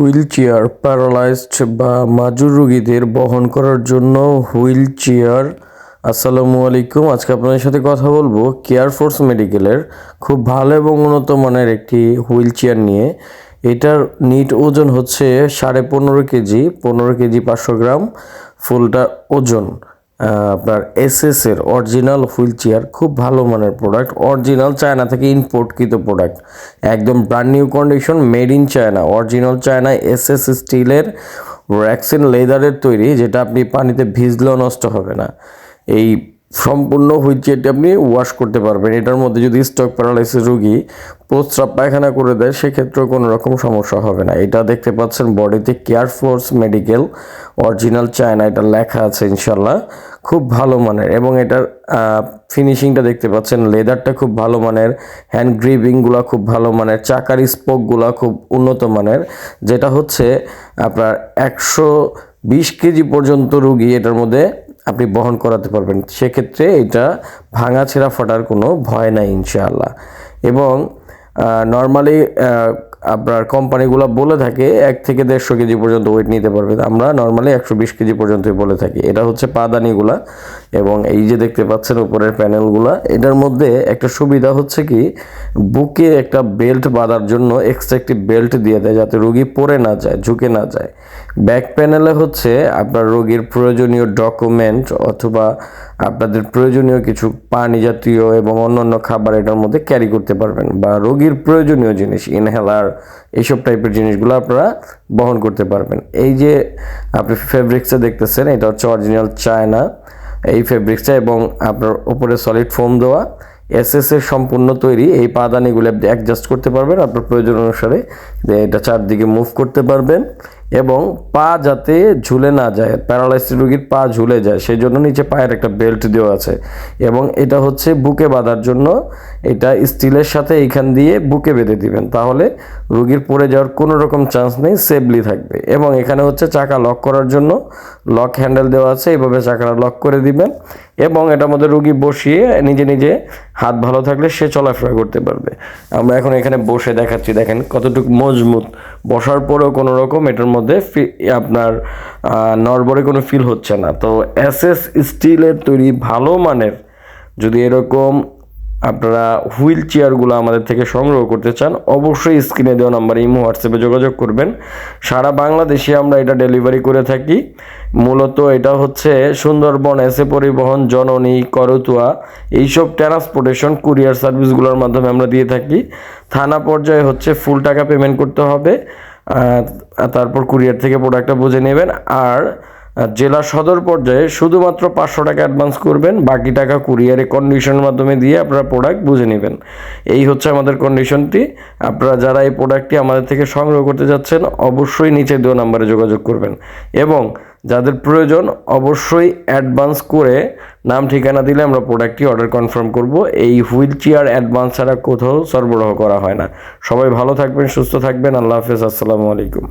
Wheel chair paralysed বা মাজুর রোগীদের বহন করার জন্য হুইল চেয়ার আসসালামু আলাইকুম, আজকে আপনাদের সাথে কথা বলব কেয়ার ফোর্স মেডিকেলের খুব ভালো এবং উন্নত মানের একটি হুইল চেয়ার নিয়ে। এটার নিট ওজন হচ্ছে সাড়ে পনেরো কেজি পনেরো কেজি পাঁচশো গ্রাম, ফুলটা ওজন। আপনার এস এর অরিজিনাল হুইল চেয়ার খুব ভালো মানের প্রোডাক্ট অরিজিনাল চায়না থেকে ইম্পোর্টকৃত প্রোডাক্ট একদম brand new condition made in China original China SS স্টিলের র্যাক্সিন লেদারের তৈরি, যেটা আপনি পানিতে ভিজলেও নষ্ট হবে না। এই সম্পূর্ণ হুইল চেয়ারটি আপনি ওয়াশ করতে পারবেন। এটার মধ্যে যদি স্টক প্যারালাইসিস রুগী প্রস্রাব পায়খানা করে দেয়, সেক্ষেত্রেও কোনো রকম সমস্যা হবে না। এটা দেখতে পাচ্ছেন বডিতে Care Force medical original China এটা লেখা আছে ইনশাল্লাহ খুব ভালো মানের। এবং এটার ফিনিশিংটা দেখতে পাচ্ছেন লেদারটা খুব ভালো মানের হ্যান্ড গ্রিভিংগুলো খুব ভালো মানের, চাকার স্পোকগুলো খুব উন্নত মানের। যেটা হচ্ছে আপনার একশো বিশ কেজি পর্যন্ত রুগী এটার মধ্যে আপনি বহন করাতে পারবেন। সেক্ষেত্রে এটা ভাঙা ছেঁড়া ফাটার কোনো ভয় নাই ইনশাআল্লাহ। এবং নর্মালি আপনার কোম্পানিগুলো বলে থাকে, এক থেকে দেড়শো কেজি পর্যন্ত ওয়েট নিতে পারবে। আমরা নর্মালি একশো বিশ কেজি পর্যন্তই বলে থাকি। এটা হচ্ছে পাদানিগুলা এবং এই যে দেখতে পাচ্ছেন উপরের প্যানেলগুলা এটার মধ্যে একটা সুবিধা হচ্ছে কি, বুকে একটা বেল্ট বাঁধার জন্য এক্সট্রা একটি বেল্ট দিয়ে দেয় যাতে রোগী পড়ে না যায়, ঝুঁকে না যায়। ব্যাক প্যানেলে হচ্ছে আপনার রোগীর প্রয়োজনীয় ডকুমেন্ট অথবা আপনাদের প্রয়োজনীয় কিছু পানি জাতীয় এবং অন্যান্য খাবার এটার মধ্যে ক্যারি করতে পারবেন বা রোগীর প্রয়োজনীয় জিনিস ইনহেলার এইসব টাইপের জিনিসগুলো আপনারা বহন করতে পারবেন। এই যে আপনি ফেব্রিক্সটা দেখতেছেন, এটা হচ্ছে অরিজিনাল চায়না এই ফেব্রিক্সটা এবং আপনার ওপরে সলিড ফোম দেওয়া এস এর সম্পূর্ণ তৈরি। এই পাদানিগুলো অ্যাডজাস্ট করতে পারবেন। আপনার প্রয়োজন অনুসারে, এটা চারদিকে মুভ করতে পারবেন। এবং পা যাতে ঝুলে না যায় প্যারালাইসিস রোগীর পা ঝুলে যায় সেই জন্য নিচে পায়ের একটা বেল্ট দেওয়া আছে। এবং এটা হচ্ছে বুকে বাঁধার জন্য, এটা স্টিলের সাথে এইখান দিয়ে বুকে বেঁধে দিবেন। তাহলে রুগীর পড়ে যাওয়ার কোনো রকম চান্স নেই সেফলি থাকবে। এবং এখানে হচ্ছে চাকা লক করার জন্য লক হ্যান্ডেল দেওয়া আছে এইভাবে চাকাটা লক করে দিবেন। এবং এটার মধ্যে রুগী বসিয়ে নিজে নিজে হাত ভালো থাকলে সে চলাফেরা করতে পারবে। আমরা এখন এখানে বসে দেখাচ্ছি, দেখেন কতটুকু মজবুত। বসার পরেও কোনো রকম এটার মধ্যে আপনার নড়বড়ে কোনো ফিল হচ্ছে না। তো এস এস স্টিলের তৈরি ভালো মানের যদি এরকম আপনারা হুইল চেয়ারগুলো আমাদের থেকে সংগ্রহ করতে চান, অবশ্যই স্ক্রিনে দেওয়া নাম্বারে ইমো হোয়াটসঅ্যাপে যোগাযোগ করবেন। সারা বাংলাদেশে আমরা এটা ডেলিভারি করে থাকি। মূলত এটা হচ্ছে সুন্দরবন এসে পরিবহন, জননী, করতুয়া, এইসব ট্রান্সপোর্টেশন কুরিয়ার সার্ভিসগুলোর মাধ্যমে আমরা দিয়ে থাকি। থানা পর্যায়ে হচ্ছে ফুল টাকা পেমেন্ট করতে হবে। তারপর কুরিয়ার থেকে প্রোডাক্টটা বুঝে নেবেন আর জেলা সদর পর্যায়ে শুধুমাত্র পাঁচশো টাকা অ্যাডভান্স করবেন, বাকি টাকা কুরিয়ারে কন্ডিশনের মাধ্যমে দিয়ে আপনারা প্রোডাক্ট বুঝে নেবেন। এই হচ্ছে আমাদের কন্ডিশনটি আপনারা যারা এই প্রোডাক্টটি আমাদের থেকে সংগ্রহ করতে যাচ্ছেন, অবশ্যই নিচে দেওয়া নাম্বারে যোগাযোগ করবেন। এবং যাদের প্রয়োজন অবশ্যই অ্যাডভান্স করে নাম, ঠিকানা দিলে আমরা প্রোডাক্টটি অর্ডার কনফার্ম করব। এই হুইল চেয়ার অ্যাডভান্স ছাড়া কোথাও সরবরাহ করা হয় না। সবাই ভালো থাকবেন, সুস্থ থাকবেন। আল্লাহ হাফেজ। আসসালামু আলাইকুম।